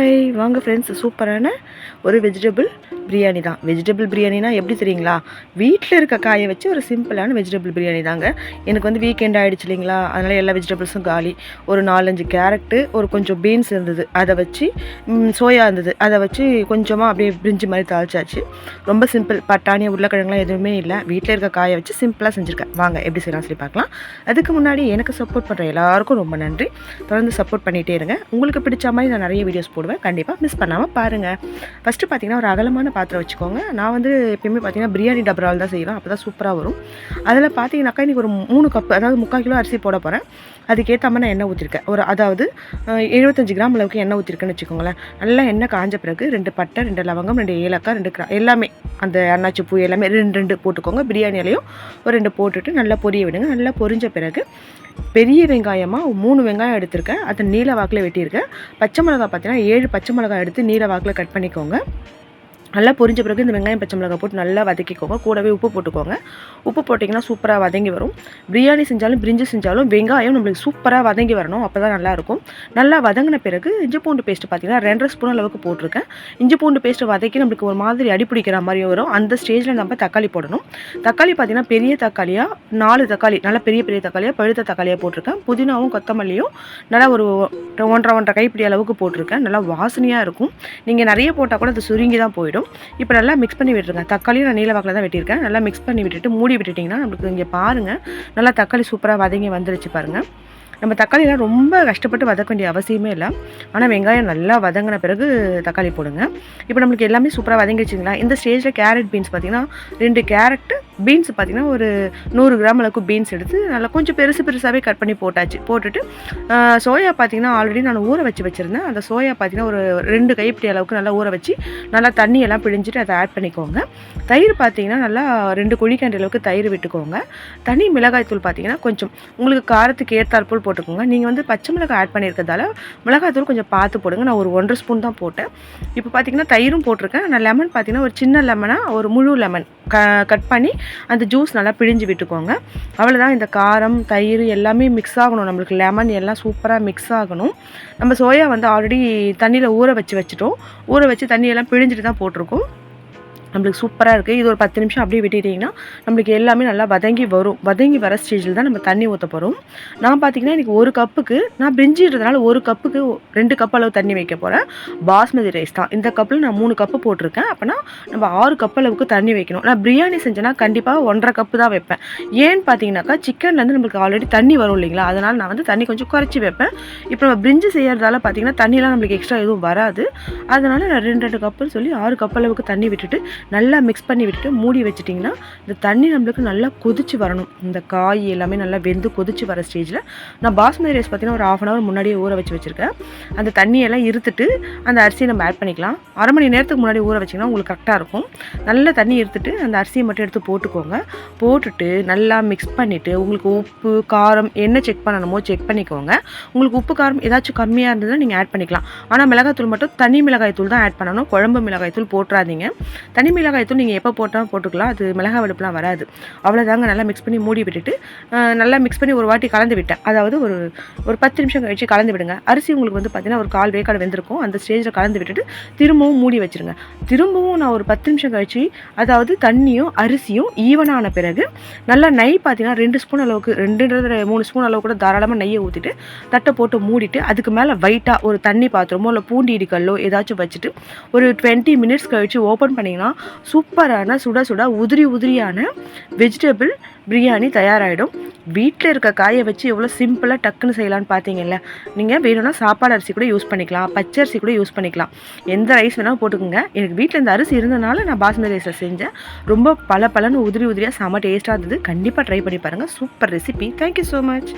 Hi வாங்க friends சூப்பரான ஒரு வெஜிடபிள் பிரியாணி தான். வெஜிடபிள் பிரியாணினா எப்படி தெரியுங்களா? வீட்டில் இருக்க காயை வச்சு ஒரு சிம்பிளான வெஜிடபிள் பிரியாணி தாங்க. எனக்கு வந்து வீக்கெண்ட் ஆகிடுச்சு இல்லைங்களா? அதனால் எல்லா வெஜிடபிள்ஸும் காலி. ஒரு நாலஞ்சு கேரட்டு ஒரு கொஞ்சம் பீன்ஸ் இருந்தது. அதை வச்சு சோயா இருந்தது. அதை வச்சு கொஞ்சமாக அப்படியே பிரிஞ்சு மாதிரி தாளிச்சாச்சு. ரொம்ப சிம்பிள் பட்டாணி உருளைக்கிழங்குலாம் எதுவுமே இல்லை. வீட்டில் இருக்க காயை வச்சு சிம்பிளாக செஞ்சுருக்கேன். வாங்க எப்படி செய்யலாம் சொல்லி பார்க்கலாம். அதுக்கு முன்னாடி எனக்கு சப்போர்ட் பண்ணுற எல்லாருக்கும் ரொம்ப நன்றி. தொடர்ந்து சப்போர்ட் பண்ணிகிட்டே இருங்க. உங்களுக்கு பிடிச்ச மாதிரி நான் நிறைய வீடியோஸ் போடுவேன். கண்டிப்பாக மிஸ் பண்ணாமல் பாருங்கள் ஃபஸ்ட்டு பார்த்தீங்கன்னா ஒரு அகலமான பாத்திரம் வச்சுக்கோங்க. நான் வந்து எப்பயுமே பார்த்தீங்கன்னா பிரியாணி டபரால் தான் செய்வேன். அப்போ தான் சூப்பராக வரும். அதில் பார்த்தீங்கன்னாக்கா இன்றைக்கி ஒரு மூணு கப் அதாவது முக்கால் கிலோ அரிசி போட போகிறேன் அதுக்கேற்ற மாதிரி நான் எண்ணெய் ஊற்றிருக்கேன் ஒரு அதாவது எழுபத்தஞ்சு கிராம் அளவுக்கு எண்ணெய் ஊற்றிருக்கேன்னு வச்சுக்கோங்களேன். நல்லா எண்ணெய் காஞ்ச பிறகு ரெண்டு பட்டை ரெண்டு லவங்கம் ரெண்டு ஏலக்காய் ரெண்டு கிரா எல்லாமே அந்த அன்னாச்சி பூ எல்லாமே ரெண்டு ரெண்டு போட்டுக்கோங்க. பிரியாணிலையும் ஒரு ரெண்டு போட்டுட்டு நல்லா பொரிய விடுங்க. நல்லா பொரிஞ்ச பிறகு பெரிய வெங்காயமாக மூணு வெங்காயம் எடுத்திருக்கேன். அதை நீல வாக்கில் வெட்டியிருக்கேன். பச்சை மிளகா பார்த்தீங்கன்னா ஏழு பச்சை மிளகாய் எடுத்து நீல வாக்கில் கட் பண்ணிக்கோங்க. நல்லா பொரிஞ்ச பிறகு இந்த வெங்காயம் பச்சை மிளகாய் போட்டு நல்லா வதக்கிக்கோங்க. கூடவே உப்பு போட்டுக்கோங்க. உப்பு போட்டிங்கன்னா சூப்பராக வதங்கி வரும். பிரியாணி செஞ்சாலும் பிரிஞ்சு செஞ்சாலும் வெங்காயம் நம்மளுக்கு சூப்பராக வதங்கி வரணும். அப்போ தான் நல்லாயிருக்கும் நல்லா வதங்கின பிறகு இஞ்சி பூண்டு பேஸ்ட் பார்த்தீங்கன்னா ரெண்டரை ஸ்பூன் அளவுக்கு போட்டிருக்கேன். இஞ்சி பூண்டு பேஸ்ட்டு வதக்கி நம்மளுக்கு ஒரு மாதிரி அடி பிடிக்கிற மாதிரி வரும். அந்த ஸ்டேஜில் நம்ம தக்காளி போடணும். தக்காளி பார்த்தீங்கன்னா பெரிய தக்காளியாக நாலு தக்காளி நல்லா பெரிய பெரிய தக்காளியாக பழுத்த தக்காளியாக போட்டிருக்கேன். புதினாவும் கொத்தமல்லியும் நல்லா ஒரு ஒன்றரை ஒன்றரை கைப்பிடி அளவுக்கு போட்டிருக்கேன். நல்லா வாசனையாக இருக்கும். நீங்கள் நிறைய போட்டால் கூட அது சுருங்கி தான் போயிடும். இப்போ நல்லா மிக்ஸ் பண்ணி விட்டுருங்க. தக்காளியும் நான் நீல வாக்கில் தான் வெட்டியிருக்கேன். நல்லா மிக்ஸ் பண்ணி விட்டுட்டு மூடி விட்டுட்டிங்கன்னா நம்மளுக்கு இங்கே பாருங்கள் நல்லா தக்காளி சூப்பராக வதங்கி வந்துருச்சு பாருங்கள் நம்ம தக்காளிலாம் ரொம்ப கஷ்டப்பட்டு வதக்க வேண்டிய அவசியமே இல்லை. ஆனால் வெங்காயம் நல்லா வதங்கின பிறகு தக்காளி போடுங்க. இப்போ நம்மளுக்கு எல்லாமே சூப்பராக வதங்கிடுச்சிங்களா? இந்த ஸ்டேஜில் கேரட் பீன்ஸ் பார்த்தீங்கன்னா ரெண்டு கேரட்டு பீன்ஸ் பார்த்தீங்கன்னா ஒரு நூறு கிராம் அளவுக்கு பீன்ஸ் எடுத்து நல்லா கொஞ்சம் பெருசு பெருசாகவே கட் பண்ணி போட்டாச்சு. போட்டுட்டு சோயா பார்த்தீங்கன்னா ஆல்ரெடி நான் ஊற வச்சு வச்சுருந்தேன். அந்த சோயா பார்த்தீங்கன்னா ஒரு ரெண்டு கைப்பிடி அளவுக்கு நல்லா ஊற வச்சு நல்லா தண்ணியெல்லாம் பிழிஞ்சிட்டு அதை ஆட் பண்ணிக்கோங்க. தயிர் பார்த்தீங்கன்னா நல்லா ரெண்டு குழிக்கண்டி அளவுக்கு தயிர் விட்டுக்கோங்க. தனி மிளகாய் தூள் பார்த்தீங்கன்னா கொஞ்சம் உங்களுக்கு காரத்துக்கு ஏற்றாற்போல் போட்டுக்கோங்க. நீங்கள் வந்து பச்சை மிளகாய் ஆட் பண்ணியிருக்கிறதால மிளகாய் தூள் கொஞ்சம் பார்த்து போடுங்க. நான் ஒரு ஒன்றரை ஸ்பூன் தான் போட்டேன். இப்போ பார்த்தீங்கன்னா தயிரும் போட்டிருக்கேன். நான் லெமன் பார்த்திங்கன்னா ஒரு சின்ன லெமனாக ஒரு முழு லெமன் க கட் பண்ணி அந்த ஜூஸ் நல்லா பிழிஞ்சு விட்டுக்கோங்க. அவ்வளோதான் இந்த காரம் தயிர் எல்லாமே மிக்ஸ் ஆகணும். நம்மளுக்கு லெமன் எல்லாம் சூப்பராக மிக்ஸ் ஆகணும். நம்ம சோயா வந்து ஆல்ரெடி தண்ணியில் ஊற வச்சு வச்சுட்டோம். ஊற வச்சு தண்ணியெல்லாம் பிழிஞ்சிட்டு தான் போட்டிருக்கோம். நம்மளுக்கு சூப்பராக இருக்குது இது ஒரு பத்து நிமிஷம் அப்படியே விட்டுட்டிங்கன்னா நம்மளுக்கு எல்லாமே நல்லா வதங்கி வரும். வதங்கி வர ஸ்டேஜில் தான் நம்ம தண்ணி ஊற்ற போகிறோம் நான் பார்த்தீங்கன்னா எனக்கு ஒரு கப்புக்கு நான் பிரிஞ்சிடுறதுனால ஒரு கப்புக்கு ரெண்டு கப் அளவு தண்ணி வைக்க போகிறேன் பாஸ்மதி ரைஸ் தான். இந்த கப்பில் நான் மூணு கப்பு போட்டிருக்கேன். அப்போனா நம்ம ஆறு கப் அளவுக்கு தண்ணி வைக்கணும். நான் பிரியாணி செஞ்சேன்னா கண்டிப்பாக ஒன்றரை கப்பு தான் வைப்பேன். ஏன்னு பார்த்தீங்கன்னாக்கா சிக்கன்லேருந்து நம்மளுக்கு ஆல்ரெடி தண்ணி வரும் இல்லைங்களா? அதனால் நான் வந்து தண்ணி கொஞ்சம் குறைச்சி வைப்பேன். இப்போ நம்ம பிரிஞ்சு செய்யறதால பார்த்தீங்கன்னா தண்ணிலாம் நம்மளுக்கு எக்ஸ்ட்ரா எதுவும் வராது. அதனால் நான் ரெண்டு ரெண்டு கப்புன்னு சொல்லி ஆறு கப் அளவுக்கு தண்ணி விட்டுட்டு நல்லா மிக்ஸ் பண்ணி விட்டுட்டு மூடி வச்சிட்டிங்கன்னா இந்த தண்ணி நம்மளுக்கு நல்லா கொதிச்சு வரணும். இந்த காய் எல்லாமே நல்லா வெந்து கொதிச்சு வர ஸ்டேஜில் நான் பாஸ்மதி ரைஸ் பார்த்தீங்கன்னா ஒரு ஆஃப் அன் ஹவர் முன்னாடியே ஊற வச்சு வச்சுருக்கேன். அந்த தண்ணியெல்லாம் இருத்துட்டு அந்த அரிசியை நம்ம ஆட் பண்ணிக்கலாம். அரை மணி நேரத்துக்கு முன்னாடி ஊற வச்சிங்கன்னா உங்களுக்கு கரெக்டாக இருக்கும். நல்ல தண்ணி இருத்துட்டு அந்த அரிசியை மட்டும் எடுத்து போட்டுக்கோங்க. போட்டுட்டு நல்லா மிக்ஸ் பண்ணிவிட்டு உங்களுக்கு உப்பு காரம் என்ன செக் பண்ணணுமோ செக் பண்ணிக்கோங்க. உங்களுக்கு உப்பு காரம் ஏதாச்சும் கம்மியாக இருந்ததுன்னா நீங்கள் ஆட் பண்ணிக்கலாம். ஆனால் மிளகாய்த்தூள் மட்டும் தனி மிளகாய்த்தூள் தான் ஆட் பண்ணணும். குழம்பு மிளகாய்த்தூள் போட்டுறாதீங்க. தனி மிளகாய்த்தூள் நீங்கள் எப்போ போட்டாலும் போட்டுக்கலாம். அது மிளகாய் வெளுப்புலாம் வராது. அவ்வளோதாங்க நல்லா மிக்ஸ் பண்ணி மூடி விட்டுட்டு நல்லா மிக்ஸ் பண்ணி ஒரு வாட்டி கலந்து விட்டேன். அதாவது ஒரு ஒரு பத்து நிமிஷம் கழிச்சு கலந்து விடுங்க. அரிசி உங்களுக்கு வந்து பார்த்தீங்கன்னா ஒரு கால் வேக்காடு வெந்திருக்கும். அந்த ஸ்டேஜில் கலந்து விட்டுட்டு திரும்பவும் மூடி வச்சிருங்க. திரும்பவும் நான் ஒரு பத்து நிமிஷம் கழிச்சு அதாவது தண்ணியும் அரிசியும் ஈவனான பிறகு நல்லா நெய் பார்த்தீங்கன்னா ரெண்டு ஸ்பூன் அளவுக்கு ரெண்டுன்றது மூணு ஸ்பூன் அளவு கூட தாராளமாக நெய்யை ஊற்றிட்டு தட்டை போட்டு மூடிட்டு அதுக்கு மேலே வெயிட்டாக ஒரு தண்ணி பாத்திரமோ இல்லை பூண்டி இடிக்கல்லோ ஏதாச்சும் வச்சுட்டு ஒரு டுவெண்ட்டி மினிட்ஸ் கழிச்சு ஓப்பன் பண்ணிங்கன்னா சூப்பரான சுட சுட உதிரி உதிரியான வெஜிடபிள் பிரியாணி தயாராகிடும் வீட்டில் இருக்க காயை வச்சு எவ்வளோ சிம்பிளாக டக்குன்னு செய்யலாம்னு பார்த்தீங்கல்ல நீங்கள் வேணும்னா சாப்பாடு அரிசி கூட யூஸ் பண்ணிக்கலாம் பச்சை அரிசி கூட யூஸ் பண்ணிக்கலாம். எந்த ரைஸ் வேணாலும் போட்டுக்கோங்க. எனக்கு வீட்டில் இந்த அரிசி இருந்தனால நான் பாஸ்மதி ரைஸை செஞ்சேன். ரொம்ப பல பலன்னு உதிரி உதிரியாக செம டேஸ்ட்டாக இருந்தது. கண்டிப்பாக ட்ரை பண்ணி பாருங்கள் super recipe thank you so much